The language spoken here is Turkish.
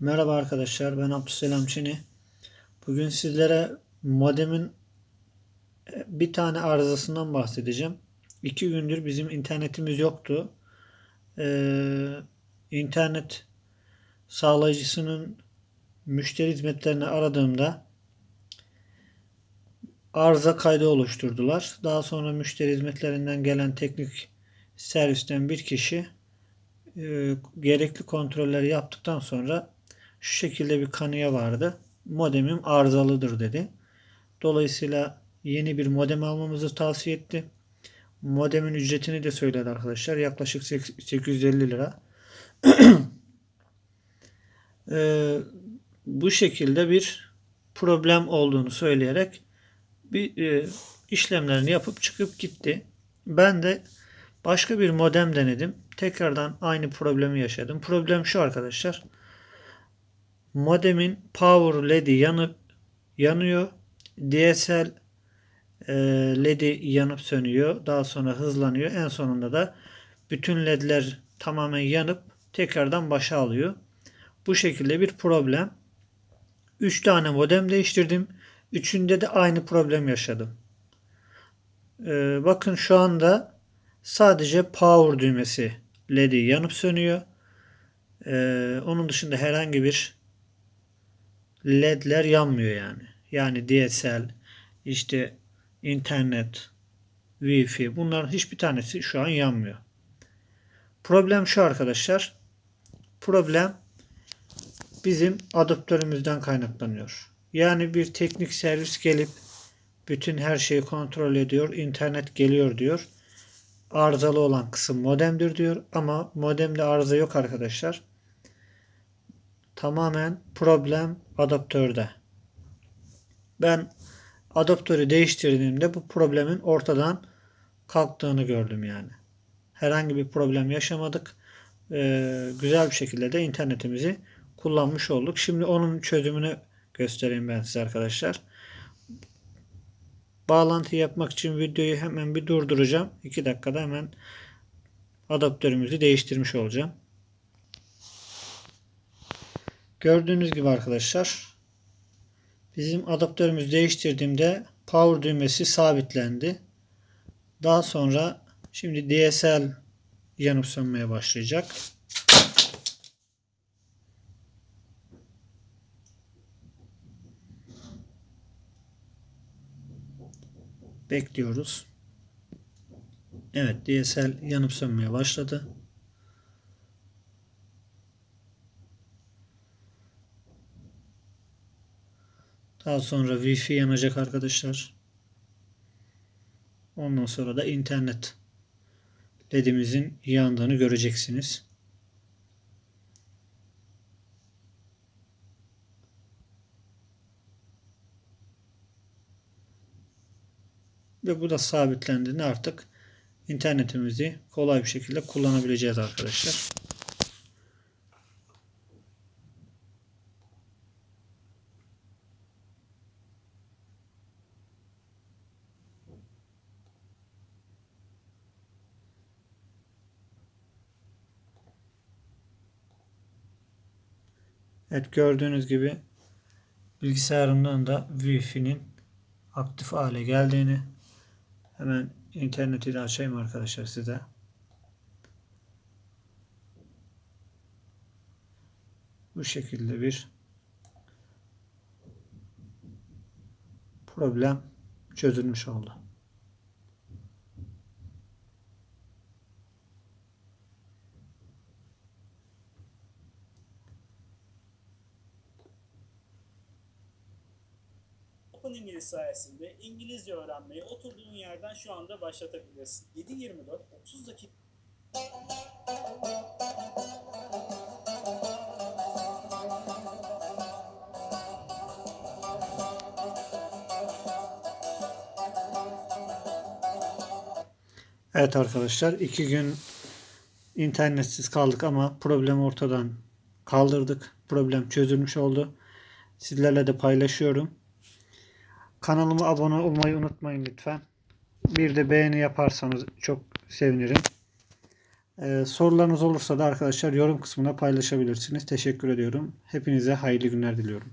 Merhaba arkadaşlar ben Abdüselam Çini. Bugün sizlere modemin e, bir tane arızasından bahsedeceğim. İki gündür bizim internetimiz yoktu. Ee, internet sağlayıcısının müşteri hizmetlerini aradığımda arıza kaydı oluşturdular. Daha sonra müşteri hizmetlerinden gelen teknik servisten bir kişi e, gerekli kontrolleri yaptıktan sonra şu şekilde bir kanıya vardı. Modemim arızalıdır dedi. Dolayısıyla yeni bir modem almamızı tavsiye etti. Modemin ücretini de söyledi arkadaşlar. Yaklaşık 850 lira. Ee, bu şekilde bir problem olduğunu söyleyerek bir e, işlemlerini yapıp çıkıp gitti. Ben de başka bir modem denedim. Tekrardan aynı problemi yaşadım. Problem şu arkadaşlar. Modemin power LED'i yanıp yanıyor. DSL e, LED'i yanıp sönüyor. Daha sonra hızlanıyor. En sonunda da bütün LED'ler tamamen yanıp tekrardan başa alıyor. Bu şekilde bir problem. 3 tane modem değiştirdim. Üçünde de aynı problem yaşadım. Ee, bakın şu anda sadece power düğmesi LED'i yanıp sönüyor. Ee, onun dışında herhangi bir LED'ler yanmıyor yani. Yani DSL, işte internet, Wi-Fi bunların hiçbir tanesi şu an yanmıyor. Problem şu arkadaşlar. Problem bizim adaptörümüzden kaynaklanıyor. Yani bir teknik servis gelip bütün her şeyi kontrol ediyor. internet geliyor diyor. Arızalı olan kısım modemdir diyor. Ama modemde arıza yok arkadaşlar. Tamamen problem adaptörde. Ben adaptörü değiştirdiğimde bu problemin ortadan kalktığını gördüm yani. Herhangi bir problem yaşamadık. Ee, güzel bir şekilde de internetimizi kullanmış olduk. Şimdi onun çözümünü göstereyim ben size arkadaşlar. Bağlantı yapmak için videoyu hemen bir durduracağım. 2 dakikada hemen adaptörümüzü değiştirmiş olacağım. Gördüğünüz gibi arkadaşlar bizim adaptörümüzü değiştirdiğimde power düğmesi sabitlendi. Daha sonra şimdi DSL yanıp sönmeye başlayacak. Bekliyoruz. Evet DSL yanıp sönmeye başladı. Daha sonra Wi-Fi yanacak arkadaşlar. Ondan sonra da internet ledimizin yandığını göreceksiniz. Ve bu da sabitlendiğinde artık internetimizi kolay bir şekilde kullanabileceğiz arkadaşlar. Evet gördüğünüz gibi bilgisayarımdan da Wi-Fi'nin aktif hale geldiğini hemen interneti de açayım arkadaşlar size. Bu şekilde bir problem çözülmüş oldu. Open İngiliz sayesinde İngilizce öğrenmeyi oturduğun yerden şu anda başlatabilirsin. 7-24 30 dakika Evet arkadaşlar iki gün internetsiz kaldık ama problemi ortadan kaldırdık. Problem çözülmüş oldu. Sizlerle de paylaşıyorum. Kanalıma abone olmayı unutmayın lütfen. Bir de beğeni yaparsanız çok sevinirim. Ee, sorularınız olursa da arkadaşlar yorum kısmına paylaşabilirsiniz. Teşekkür ediyorum. Hepinize hayırlı günler diliyorum.